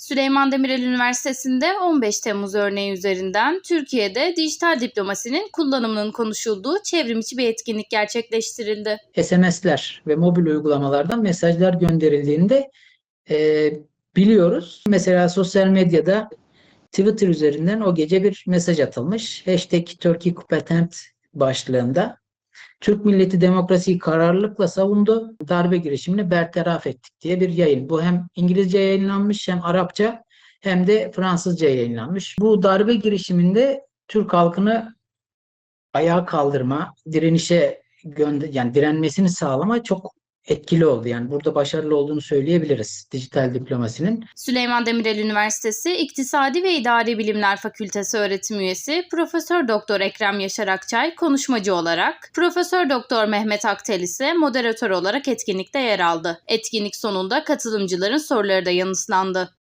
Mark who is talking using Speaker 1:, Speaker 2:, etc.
Speaker 1: Süleyman Demirel Üniversitesi'nde 15 Temmuz örneği üzerinden Türkiye'de dijital diplomasinin kullanımının konuşulduğu çevrimiçi bir etkinlik gerçekleştirildi.
Speaker 2: SMS'ler ve mobil uygulamalardan mesajlar gönderildiğinde e, biliyoruz. Mesela sosyal medyada Twitter üzerinden o gece bir mesaj atılmış. Hashtag Turkey Competent başlığında. Türk milleti demokrasiyi kararlılıkla savundu. Darbe girişimini bertaraf ettik diye bir yayın. Bu hem İngilizce yayınlanmış hem Arapça hem de Fransızca yayınlanmış. Bu darbe girişiminde Türk halkını ayağa kaldırma, direnişe gönder yani direnmesini sağlama çok etkili oldu. Yani burada başarılı olduğunu söyleyebiliriz dijital diplomasinin.
Speaker 1: Süleyman Demirel Üniversitesi İktisadi ve İdari Bilimler Fakültesi öğretim üyesi Profesör Doktor Ekrem Yaşar Akçay konuşmacı olarak, Profesör Doktor Mehmet Aktel ise moderatör olarak etkinlikte yer aldı. Etkinlik sonunda katılımcıların soruları da yanıtlandı.